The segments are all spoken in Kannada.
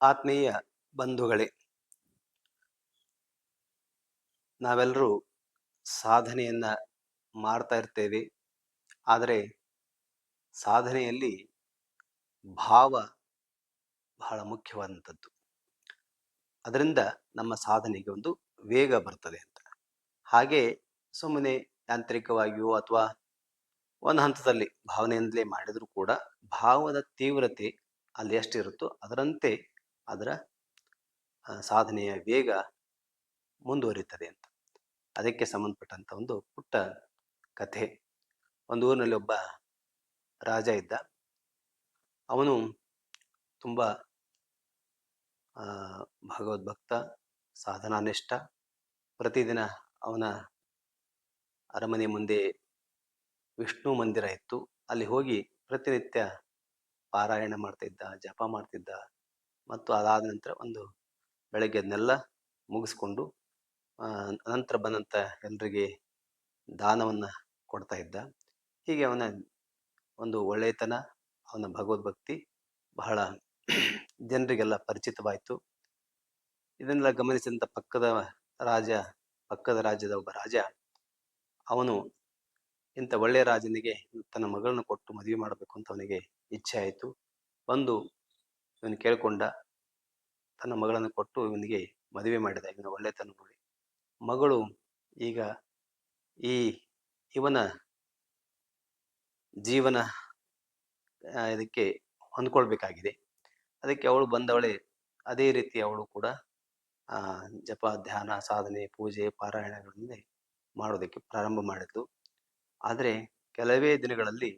ಆತ್ಮೀಯ ಬಂಧುಗಳೇ, ನಾವೆಲ್ಲರೂ ಸಾಧನೆಯನ್ನ ಮಾಡ್ತಾ ಇರ್ತೇವೆ. ಆದರೆ ಸಾಧನೆಯಲ್ಲಿ ಭಾವ ಬಹಳ ಮುಖ್ಯವಾದಂಥದ್ದು. ಅದರಿಂದ ನಮ್ಮ ಸಾಧನೆಗೆ ಒಂದು ವೇಗ ಬರ್ತದೆ ಅಂತ. ಹಾಗೆ ಸುಮ್ಮನೆ ಯಾಂತ್ರಿಕವಾಗಿಯೋ ಅಥವಾ ಒಂದು ಹಂತದಲ್ಲಿ ಭಾವನೆಯಿಂದಲೇ ಮಾಡಿದರೂ ಕೂಡ ಭಾವದ ತೀವ್ರತೆ ಅಲ್ಲಿ ಎಷ್ಟಿರುತ್ತೋ ಅದರಂತೆ ಅದರ ಸಾಧನೆಯ ವೇಗ ಮುಂದುವರಿಯುತ್ತದೆ ಅಂತ. ಅದಕ್ಕೆ ಸಂಬಂಧಪಟ್ಟಂತ ಒಂದು ಪುಟ್ಟ ಕಥೆ. ಒಂದು ಊರಿನಲ್ಲಿ ಒಬ್ಬ ರಾಜ ಇದ್ದ. ಅವನು ತುಂಬ ಭಗವದ್ಭಕ್ತ, ಸಾಧನಾನಿಷ್ಠ. ಪ್ರತಿದಿನ ಅವನ ಅರಮನೆ ಮುಂದೆ ವಿಷ್ಣು ಮಂದಿರ ಇತ್ತು. ಅಲ್ಲಿ ಹೋಗಿ ಪ್ರತಿನಿತ್ಯ ಪಾರಾಯಣ ಮಾಡ್ತಿದ್ದ, ಜಪ ಮಾಡ್ತಿದ್ದ. ಮತ್ತು ಅದಾದ ನಂತರ ಒಂದು ಬೆಳಗ್ಗೆ ಅದನ್ನೆಲ್ಲ ಮುಗಿಸ್ಕೊಂಡು ನಂತರ ಬಂದಂಥ ಎಲ್ರಿಗೆ ದಾನವನ್ನು ಕೊಡ್ತಾ ಇದ್ದ. ಹೀಗೆ ಅವನ ಒಂದು ಒಳ್ಳೆಯತನ ಅವನ ಭಗವದ್ಭಕ್ತಿ ಬಹಳ ಜನರಿಗೆಲ್ಲ ಪರಿಚಿತವಾಯಿತು. ಇದನ್ನೆಲ್ಲ ಗಮನಿಸಿದಂಥ ಪಕ್ಕದ ರಾಜ, ಪಕ್ಕದ ರಾಜ್ಯದ ಒಬ್ಬ ರಾಜ, ಅವನು ಇಂಥ ಒಳ್ಳೆಯ ರಾಜನಿಗೆ ತನ್ನ ಮಗಳನ್ನು ಕೊಟ್ಟು ಮದುವೆ ಮಾಡಬೇಕು ಅಂತ ಅವನಿಗೆ ಇಚ್ಛೆ ಆಯಿತು. ಬಂದು ಇವನು ಕೇಳಿಕೊಂಡ ತನ್ನ ಮಗಳನ್ನು ಕೊಟ್ಟು ಇವನಿಗೆ ಮದುವೆ ಮಾಡಿದ. ಇವನ ಒಳ್ಳೆತನ ನೋಡಿ. ಮಗಳು ಈಗ ಈ ಇವನ ಜೀವನ ಇದಕ್ಕೆ ಹೊಂದ್ಕೊಳ್ಬೇಕಾಗಿದೆ. ಅದಕ್ಕೆ ಅವಳು ಬಂದವಳೆ ಅದೇ ರೀತಿ ಅವಳು ಕೂಡ ಜಪ, ಧ್ಯಾನ, ಸಾಧನೆ, ಪೂಜೆ, ಪಾರಾಯಣಗಳನ್ನೇ ಮಾಡೋದಕ್ಕೆ ಪ್ರಾರಂಭ ಮಾಡಿದ್ದು. ಆದರೆ ಕೆಲವೇ ದಿನಗಳಲ್ಲಿ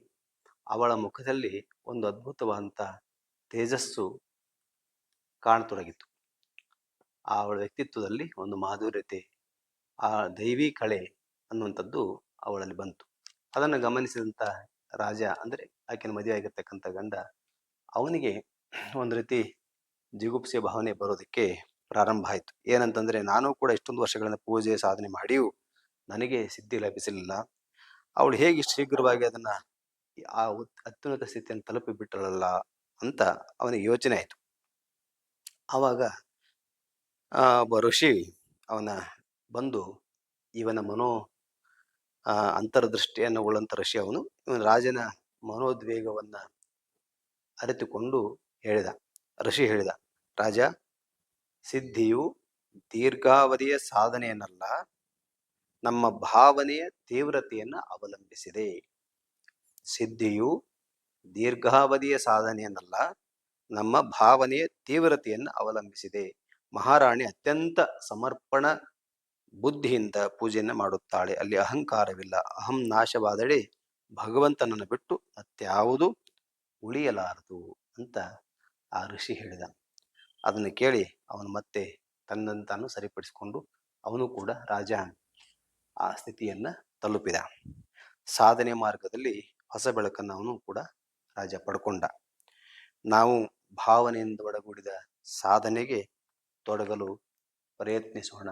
ಅವಳ ಮುಖದಲ್ಲಿ ಒಂದು ಅದ್ಭುತವಾದಂಥ ತೇಜಸ್ಸು ಕಾಣತೊಡಗಿತು ಆ ಅವಳ ವ್ಯಕ್ತಿತ್ವದಲ್ಲಿ ಒಂದು ಮಾಧುರ್ಯತೆ, ಆ ದೈವಿ ಕಳೆ ಅನ್ನುವಂಥದ್ದು ಅವಳಲ್ಲಿ ಬಂತು. ಅದನ್ನು ಗಮನಿಸಿದಂಥ ರಾಜ ಅಂದರೆ ಆಕೆನ ಮದುವೆ ಆಗಿರ್ತಕ್ಕಂಥ ಗಂಡ, ಅವನಿಗೆ ಒಂದು ರೀತಿ ಜಿಗುಪ್ಸೆ ಭಾವನೆ ಬರೋದಕ್ಕೆ ಪ್ರಾರಂಭ ಆಯಿತು. ಏನಂತಂದರೆ, ನಾನು ಕೂಡ ಇಷ್ಟೊಂದು ವರ್ಷಗಳಿಂದ ಪೂಜೆ, ಸಾಧನೆ ಮಾಡಿಯೂ ನನಗೆ ಸಿದ್ಧಿ ಲಭಿಸಲಿಲ್ಲ. ಅವಳು ಹೇಗೆ ಶೀಘ್ರವಾಗಿ ಅದನ್ನು ಆ ಅತ್ಯುನ್ನತ ಸ್ಥಿತಿಯನ್ನು ತಲುಪಿ ಬಿಟ್ಟಳಲ್ಲ ಅಂತ ಅವನಿಗೆ ಯೋಚನೆ ಆಯಿತು. ಆವಾಗ ಒಬ್ಬ ಋಷಿ ಅವನ ಬಂದು ಇವನ ಮನೋ ಅಂತರ್ದೃಷ್ಟಿಯನ್ನು ಉಳ್ಳಂತ ಋಷಿ ಅವನು. ಇವನ ರಾಜನ ಮನೋದ್ವೇಗವನ್ನ ಅರಿತುಕೊಂಡು ಹೇಳಿದ. ಋಷಿ ಹೇಳಿದ, ರಾಜ, ಸಿದ್ಧಿಯು ದೀರ್ಘಾವಧಿಯ ಸಾಧನೆಯನ್ನಲ್ಲ, ನಮ್ಮ ಭಾವನೆಯ ತೀವ್ರತೆಯನ್ನ ಅವಲಂಬಿಸಿದೆ. ಸಿದ್ಧಿಯು ದೀರ್ಘಾವಧಿಯ ಸಾಧನೆಯನ್ನಲ್ಲ ನಮ್ಮ ಭಾವನೆಯ ತೀವ್ರತೆಯನ್ನು ಅವಲಂಬಿಸಿದೆ. ಮಹಾರಾಣಿ ಅತ್ಯಂತ ಸಮರ್ಪಣ ಬುದ್ಧಿಯಿಂದ ಪೂಜೆಯನ್ನು ಮಾಡುತ್ತಾಳೆ. ಅಲ್ಲಿ ಅಹಂಕಾರವಿಲ್ಲ. ಅಹಂ ನಾಶವಾದಡೆ ಭಗವಂತನನ್ನು ಬಿಟ್ಟು ಅತ್ಯಾವುದು ಉಳಿಯಲಾರದು ಅಂತ ಆ ಋಷಿ ಹೇಳಿದ. ಅದನ್ನು ಕೇಳಿ ಅವನು ಮತ್ತೆ ತನ್ನಂತಾನು ತಾನು ಸರಿಪಡಿಸಿಕೊಂಡು ಅವನು ಕೂಡ ರಾಜ ಆ ಸ್ಥಿತಿಯನ್ನ ತಲುಪಿದ. ಸಾಧನೆ ಮಾರ್ಗದಲ್ಲಿ ಹೊಸ ಬೆಳಕನ್ನು ಅವನು ಕೂಡ ರಾಜ ಪಡ್ಕೊಂಡ. ನಾವು ಭಾವನೆಯಿಂದ ಒಡಗೂಡಿದ ಸಾಧನೆಗೆ ತೊಡಗಲು ಪ್ರಯತ್ನಿಸೋಣ.